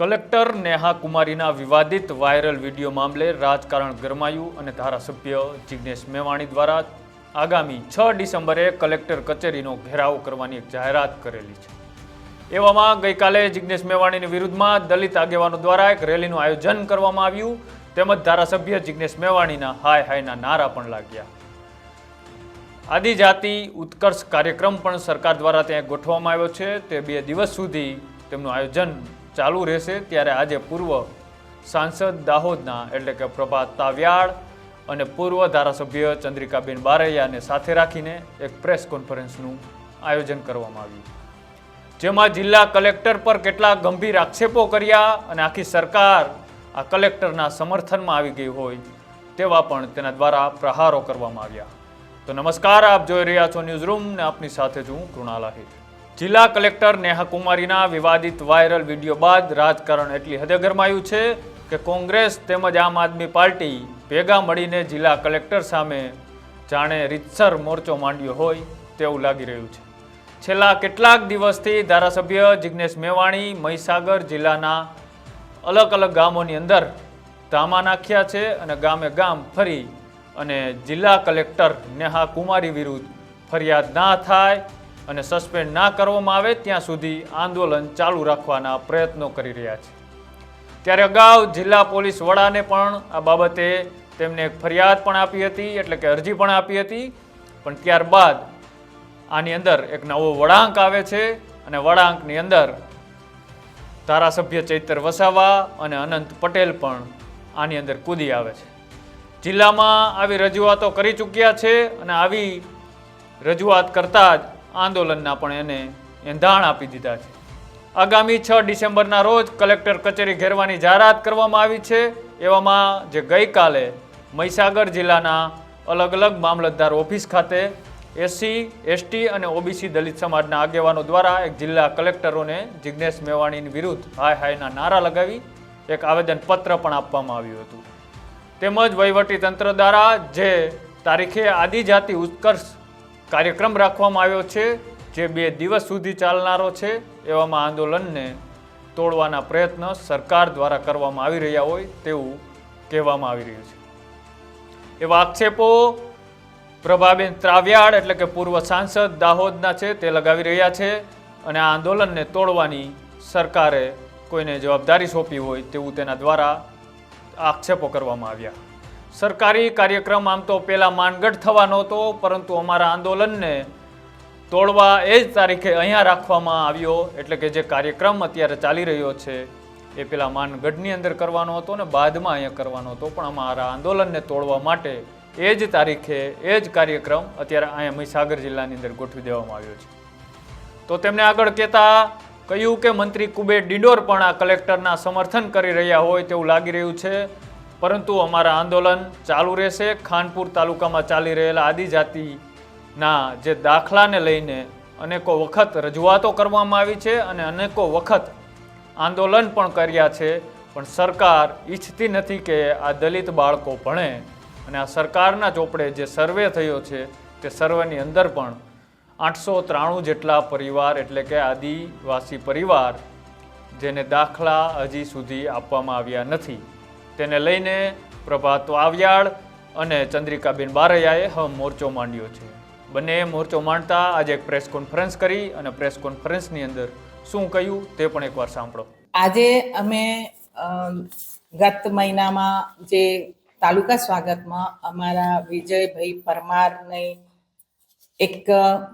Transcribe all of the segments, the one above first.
Collector Neha કુમારીના વિવાદિત viral video મામલે રાજકારણ ગરમાયું અને ધારાસભ્ય જિગ્નેશ મેવાણી દ્વારા આગામી છ ડિસેમ્બરે કલેક્ટર કચેરીનો ઘેરાવ કરવાની એક જાહેરાત કરેલી છે. એવામાં ગઈકાલે જિગ્નેશ મેવાણીની વિરુદ્ધમાં દલિત આગેવાનો દ્વારા એક રેલીનું આયોજન કરવામાં આવ્યું. તેમજ ધારાસભ્ય જિગ્નેશ મેવાણીના હાય હાયના નારા પણ લાગ્યા. આદિજાતિ ઉત્કર્ષ કાર્યક્રમ પણ સરકાર દ્વારા ત્યાં ગોઠવવામાં આવ્યો છે. તે બે દિવસ સુધી તેમનું આયોજન ચાલુ રહેશે ત્યારે આજે પૂર્વ સાંસદ દાહોદના એટલે કે પ્રભાત તાવ્યાળ અને પૂર્વ ધારાસભ્ય ચંદ્રિકાબેન બારૈયાને સાથે રાખીને એક પ્રેસ કોન્ફરન્સનું આયોજન કરવામાં આવ્યું. જેમાં જિલ્લા કલેક્ટર પર કેટલા ગંભીર આક્ષેપો કર્યા અને આખી સરકાર આ કલેક્ટરના સમર્થનમાં આવી ગઈ હોય તેવા પણ તેના દ્વારા પ્રહારો કરવામાં આવ્યા. તો નમસ્કાર, આપ જોઈ રહ્યા છો ન્યૂઝ રૂમ ને આપની સાથે છું કૃણાલ આહિર. જિલ્લા કલેક્ટર નેહા કુમારીના વિવાદિત વાયરલ વીડિયો બાદ રાજકારણ એટલી હદે ગરમાયું છે કે કોંગ્રેસ તેમજ આમ આદમી પાર્ટી ભેગા મળીને જિલ્લા કલેક્ટર સામે જાણે રીતસર મોરચો માંડ્યો હોય તેવું લાગી રહ્યું છે. છેલ્લા કેટલાક દિવસથી ધારાસભ્ય જિગ્નેશ મેવાણી મહીસાગર જિલ્લાના અલગ અલગ ગામોની અંદર ધામા નાખ્યા છે અને ગામે ગામ ફરી અને જિલ્લા કલેક્ટર નેહા કુમારી વિરુદ્ધ ફરિયાદ ના થાય અને સસ્પેન્ડ ના કરવામાં આવે ત્યાં સુધી આંદોલન ચાલુ રાખવાના પ્રયત્નો કરી રહ્યા છે. ત્યારે અગાઉ જિલ્લા પોલીસ વડાને પણ આ બાબતે તેમને એક ફરિયાદ પણ આપી હતી, એટલે કે અરજી પણ આપી હતી. પણ ત્યારબાદ આની અંદર એક નવો વળાંક આવે છે અને વળાંકની અંદર ધારાસભ્ય ચૈતર વસાવા અને અનંત પટેલ પણ આની અંદર કૂદી આવે છે. જિલ્લામાં આવી રજૂઆતો કરી ચૂક્યા છે અને આવી રજૂઆત કરતાં જ આંદોલનના પણ એને એંધાણ આપી દીધા છે. આગામી છ ડિસેમ્બરના રોજ કલેક્ટર કચેરી ઘેરવાની જાહેરાત કરવામાં આવી છે. એવામાં જે ગઈકાલે મહીસાગર જિલ્લાના અલગ અલગ મામલતદાર ઓફિસ ખાતે એસસી, એસટી અને ઓબીસી દલિત સમાજના આગેવાનો દ્વારા એક જિલ્લા કલેક્ટરોને જિજ્ઞેશ મેવાણીની વિરુદ્ધ હાય હાયના નારા લગાવી એક આવેદનપત્ર પણ આપવામાં આવ્યું હતું. તેમજ વહીવટી તંત્ર દ્વારા જે તારીખે આદિજાતિ ઉત્કર્ષ કાર્યક્રમ રાખવામાં આવ્યો છે, જે બે દિવસ સુધી ચાલનારો છે, એવામાં આંદોલનને તોડવાના પ્રયત્ન સરકાર દ્વારા કરવામાં આવી રહ્યા હોય તેવું કહેવામાં આવી રહ્યું છે. એવા આક્ષેપો પ્રભાબેન ત્રાવ્યાડ એટલે કે પૂર્વ સાંસદ દાહોદના છે, તે લગાવી રહ્યા છે અને આ આંદોલનને તોડવાની સરકારે કોઈને જવાબદારી સોંપી હોય તેવું તેના દ્વારા આક્ષેપો કરવામાં આવ્યા. સરકારી કાર્યક્રમ આમ તો પહેલાં માનગઢ થવાનો હતો પરંતુ અમારા આંદોલનને તોડવા એ જ તારીખે અહીંયા રાખવામાં આવ્યો. એટલે કે જે કાર્યક્રમ અત્યારે ચાલી રહ્યો છે એ પેલા માનગઢની અંદર કરવાનો હતો ને બાદમાં અહીંયા કરવાનો હતો. પણ અમારા આંદોલનને તોડવા માટે એ જ તારીખે એ જ કાર્યક્રમ અત્યારે અહીંયા મહીસાગર જિલ્લાની અંદર ગોઠવી દેવામાં આવ્યો છે. તો તેમને આગળ કહેતા કહ્યું કે મંત્રી કુબેર ડિંડોર પણ આ કલેક્ટરના સમર્થન કરી રહ્યા હોય તેવું લાગી રહ્યું છે. પરંતુ અમારા આંદોલન ચાલુ રહેશે. ખાનપુર તાલુકામાં ચાલી રહેલા આદિજાતિના જે દાખલાને લઈને અનેકો વખત રજૂઆતો કરવામાં આવી છે અને અનેકો વખત આંદોલન પણ કર્યા છે. પણ સરકાર ઈચ્છતી નથી કે આ દલિત બાળકો ભણે અને આ સરકારના ચોપડે જે સર્વે થયો છે તે સર્વેની અંદર પણ આઠસો ત્રાણું જેટલા પરિવાર એટલે કે આદિવાસી પરિવાર જેને દાખલા હજી સુધી આપવામાં આવ્યા નથી. તેને લઈને પ્રભાત આવ્યાળ અને ચંદ્રિકાબેન બારૈયાએ હવે મોરચો માંડ્યો છે. બંને મોરચો માંડતા આજે એક પ્રેસ કોન્ફરન્સ કરી અને પ્રેસ કોન્ફરન્સની અંદર શું કહ્યું તે પણ એકવાર સાંભળો. આજે અમે ગત મહિનામાં જે તાલુકા સ્વાગતમાં અમારા વિજયભાઈ પરમારને એક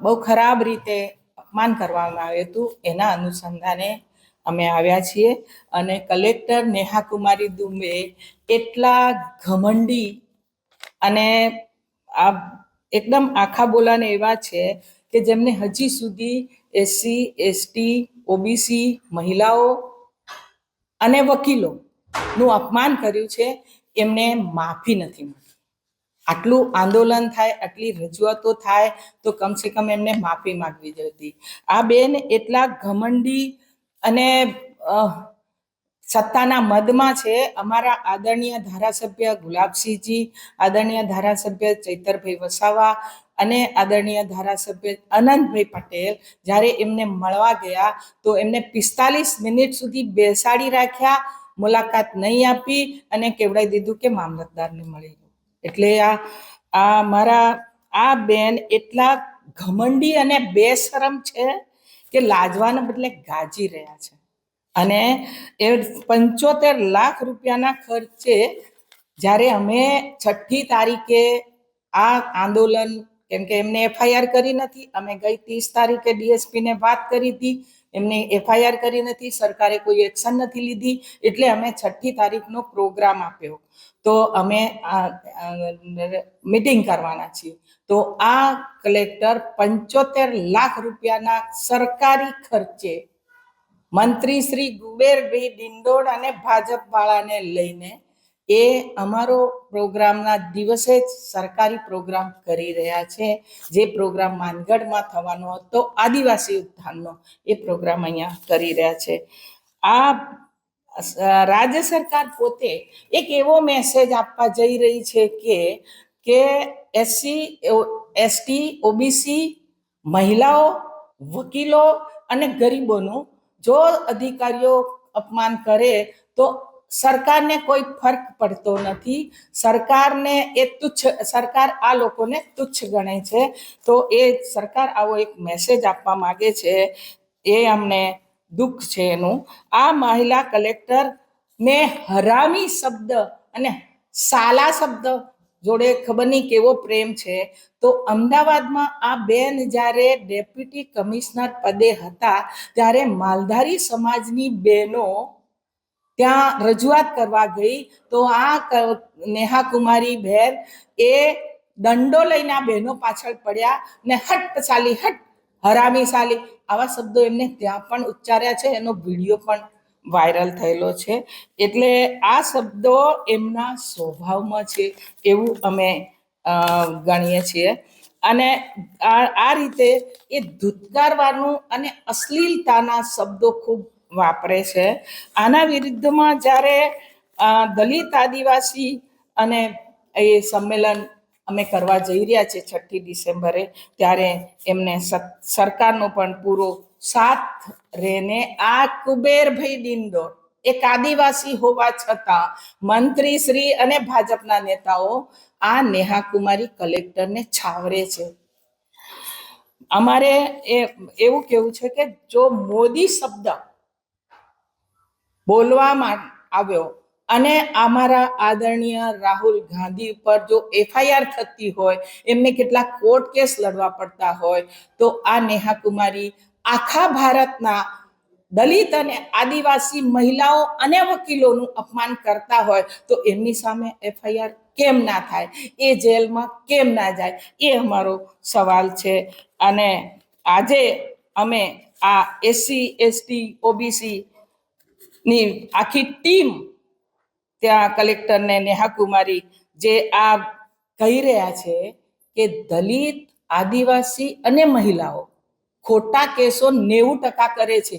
બહુ ખરાબ રીતે અપમાન કરવામાં આવ્યું હતું, એના અનુસંધાને અમે આવ્યા છીએ અને કલેક્ટર નેહા કુમારી દુબે એટલા ઘમંડી અને આ એકદમ આખા બોલાને એવા છે કે જેમને હજી સુધી એસસી એસટી ઓબીસી મહિલાઓ અને વકીલોનું અપમાન કર્યું છે, એમને માફી નથી મળી. આટલું આંદોલન થાય, આટલી રજૂઆતો થાય, તો કમસે કમ એમને માફી માંગવી જોઈતી. આ બેન એટલા ઘમંડી અને સત્તાના મદમાં છે અમારા આદરણીય ધારાસભ્ય ગુલાબસિંહજી, આદરણીય ધારાસભ્ય ચૈતરભાઈ વસાવા અને આદરણીય ધારાસભ્ય અનંતભાઈ પટેલ. જ્યારે એમને મળવા ગયા તો એમને પિસ્તાલીસ મિનિટ સુધી બેસાડી રાખ્યા, મુલાકાત નહીં આપી અને કેવડાઈ દીધું કે મામલતદારને મળી ગયું એટલે આ આ મારા, આ બેન એટલા ઘમંડી અને બેશરમ છે કે લાજવાના બદલે ગાજી રહ્યા છે. અને એ પંચોતેર લાખ રૂપિયાના ખર્ચે જ્યારે અમે છઠ્ઠી તારીખે આ આંદોલન કેમ કે એમને એફઆઈઆર કરી નથી. અમે ગઈ ત્રીસ તારીખે ડીએસપીને વાત કરી હતી. એમને એફઆઈઆર કરી નથી. સરકારે કોઈ એક્શન નથી લીધી. એટલે અમે છઠ્ઠી તારીખનો પ્રોગ્રામ આપ્યો. તો અમે મિટિંગ કરવાના છીએ. તો આ કલેક્ટર પંચોતેર લાખ રૂપિયાના સરકારી ખર્ચે મંત્રી શ્રી કુબેરભાઈ ડિંડોળ અને ભાજપ વાળાને લઈને એ અમારો પ્રોગ્રામના દિવસે જ સરકારી પ્રોગ્રામ કરી રહ્યા છે. જે પ્રોગ્રામ માનગઢમાં થવાનો હતો, આદિવાસી ઉત્થાનનો એ પ્રોગ્રામ અહીંયા કરી રહ્યા છે. આ રાજ્ય સરકાર પોતે એક એવો મેસેજ આપવા જઈ રહી છે કે કે એસસી, એસટી, ઓબીસી મહિલાઓ, વકીલો અને ગરીબોનું જો અધિકારીઓ અપમાન કરે તો સરકારને કોઈ ફરક પડતો નથી. સરકારને એ તુચ્છ, સરકાર આ લોકોને તુચ્છ ગણે છે. તો એ સરકાર આવો એક મેસેજ આપવા માગે છે. એ અમને દુઃખ છે એનું. આ મહિલા કલેક્ટર ને હરામી શબ્દ અને સાલા શબ્દ જોડે ખબર નહીં કેવો પ્રેમ છે. તો અમદાવાદમાં આ બેન જ્યારે ડેપ્યુટી કમિશનર પદે હતા, ત્યારે માલધારી સમાજની બહેનો ત્યાં રજૂઆત કરવા ગઈ, તો આ નેહા કુમારી બહેન એ દંડો લઈને આ બહેનો પાછળ પડ્યા ને હટ સાલી હટ હરામી સાલી આવા શબ્દો એમને ત્યાં પણ ઉચ્ચાર્યા છે, એનો વીડિયો પણ વાયરલ થયેલો છે. એટલે આ શબ્દો એમના સ્વભાવમાં છે એવું અમે ગણીએ છીએ. અને આ રીતે એ ધૂતકારવાનું અને અશ્લીલતાના શબ્દો ખૂબ વાપરે છે. આના વિરુદ્ધમાં જ્યારે દલિત આદિવાસી અને એ સંમેલન અમે કરવા જઈ રહ્યા છીએ છઠ્ઠી ડિસેમ્બરે, ત્યારે એમને સરકારનો પણ પૂરો સાથ રહેને આ કુબેરભાઈ ડિંડોર, એક આદિવાસી હોવા છતાં મંત્રી શ્રી અને ભાજપના નેતાઓ આ નેહા કુમારી કલેક્ટરને છાવરે છે. અમારે એ, એવું કેવું છે કે જો મોદી શબ્દ બોલવામાં આવ્યો અને અમારા આદરણીય રાહુલ ગાંધી ઉપર જો એફઆઈઆર થતી હોય, એમને કેટલાક કોર્ટ કેસ લડવા પડતા હોય, તો આ નેહા કુમારી આખા ભારતના દલિત અને આદિવાસી મહિલાઓ અને વકીલોનું અપમાન કરતા હોય, તો એમની સામે એફઆઈઆર કેમ ના થાય? એ જેલમાં કેમ ના જાય? એ અમારો સવાલ છે. અને આજે અમે આ એસસી, એસટી, ઓબીસી ની આખી ટીમ ત્યાં કલેક્ટરને નેહા કુમારી જે આ કહી રહ્યા છે કે દલિત, આદિવાસી અને મહિલાઓ ખોટા કેસો નેવું ટકા કરે છે.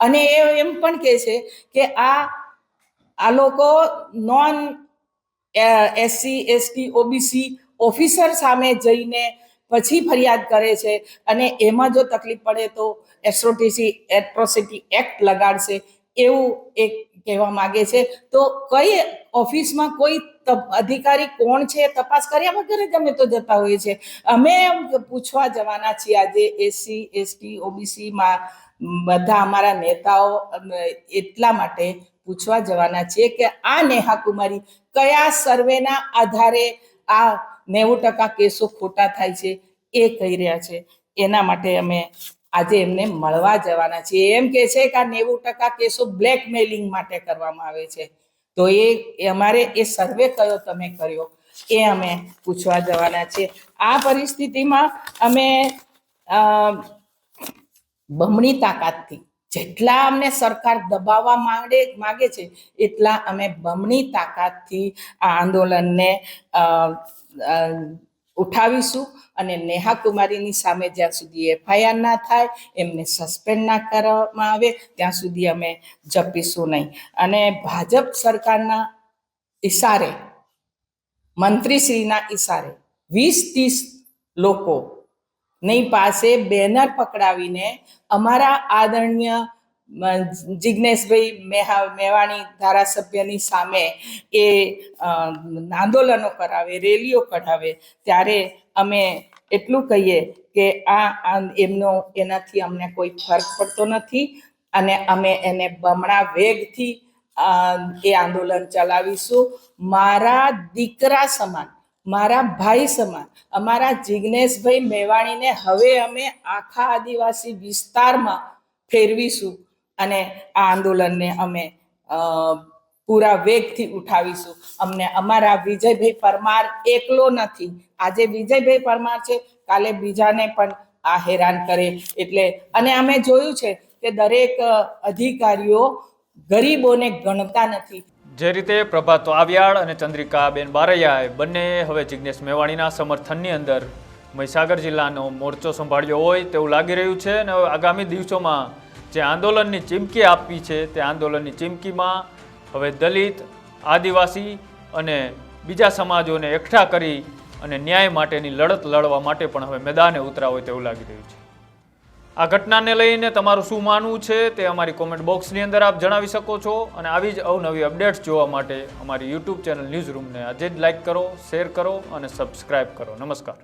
અને એ એમ પણ કહે છે કે આ આ લોકો non SC ST OBC officer સામે જઈને પછી ફરિયાદ કરે છે. અને એમાં જો તકલીફ પડે તો એટ્રોસિટી એટ્રોસિટી એક્ટ લગાડશે. એવું એક કહેવા માગે છે. તો કઈ ઓફિસમાં કોઈ અધિકારી કોણ છે, તપાસ કર્યા વગર જ અમે તો જતા હોઈએ છીએ. અમે એમ પૂછવા જવાના છીએ આજે એસસી, એસટી ઓબીસીમાં બધા અમારા નેતાઓ એટલા માટે પૂછવા જવાના છીએ કે આ નેહા કુમારી કયા સર્વેના આધારે આ નેવું ટકા કેસો ખોટા થાય છે એ કહી રહ્યા છે. એના માટે અમે આજે એમને મળવા જવાના છીએ એમ કે છે કે આ નેવું ટકા કેસો બ્લેકમેલિંગ માટે કરવામાં આવે છે. તો એ અમારે એ સર્વે કયો તમે કર્યો? એ અમે પૂછવા જવાના છીએ આ પરિસ્થિતિમાં અમે બમણી તાકાતથી જેટલા અમને સરકાર દબાવવા માંગે માગે છે, એટલા અમે બમણી તાકાતથી આ આંદોલનને ઉઠાવીશું અને નેહા કુમારીની સામે જ્યાં સુધી એફઆઈઆર ના થાય, એમને સસ્પેન્ડ ના કરવામાં આવે, ત્યાં સુધી અમે જપીશું નહીં. અને ભાજપ સરકારના ઈશારે મંત્રીશ્રીના ઈશારે વીસ ત્રીસ લોકો ની પાસે બેનર પકડાવીને અમારા આદરણીય જિજ્ઞેશભાઈ મેહા મેવાણી ધારાસભ્યની સામે એ આંદોલનો કરાવે, રેલીઓ કઢાવે, ત્યારે અમે એટલું કહીએ કે આ એમનો, એનાથી અમને કોઈ ફરક પડતો નથી અને અમે એને બમણા વેગથી એ આંદોલન ચલાવીશું. મારા દીકરા સમાન, મારા ભાઈ સમાન, અમારા જિજ્ઞેશભાઈ મેવાણીને હવે અમે આખા આદિવાસી વિસ્તારમાં ફેરવીશું. અને આ આંદોલનને અમે પૂરા વેગથી ઉઠાવીશું. અમને અમારા વિજયભાઈ પરમાર એકલો નથી. આજે વિજયભાઈ પરમાર છે, કાલે બીજાને પણ આ હેરાન કરે. એટલે, અને અમે જોયું છે કે દરેક અધિકારીઓ ગરીબોને ગણતા નથી. જે રીતે પ્રભાત આવ્યાળ અને ચંદ્રિકાબેન બારૈયાએ બંને હવે જિજ્ઞેશ મેવાણીના સમર્થનની અંદર મહીસાગર જિલ્લાનો મોરચો સંભાળ્યો હોય તેવું લાગી રહ્યું છે. અને આગામી દિવસોમાં જે આંદોલનની ચીમકી આપી છે તે આંદોલનની ચીમકીમાં હવે દલિત, આદિવાસી અને બીજા સમાજોને એકઠા કરી અને ન્યાય માટેની લડત લડવા માટે પણ હવે મેદાને ઉતરા હોય તેવું લાગી રહ્યું છે. આ ઘટનાને લઈને તમારું શું માનવું છે તે અમારી કોમેન્ટ બોક્સની અંદર આપ જણાવી શકો છો અને આવી જ અવનવી અપડેટ્સ જોવા માટે અમારી યુટ્યુબ ચેનલ ન્યૂઝ રૂમને આજે જ લાઈક કરો શેર કરો અને સબસ્ક્રાઇબ કરો. નમસ્કાર.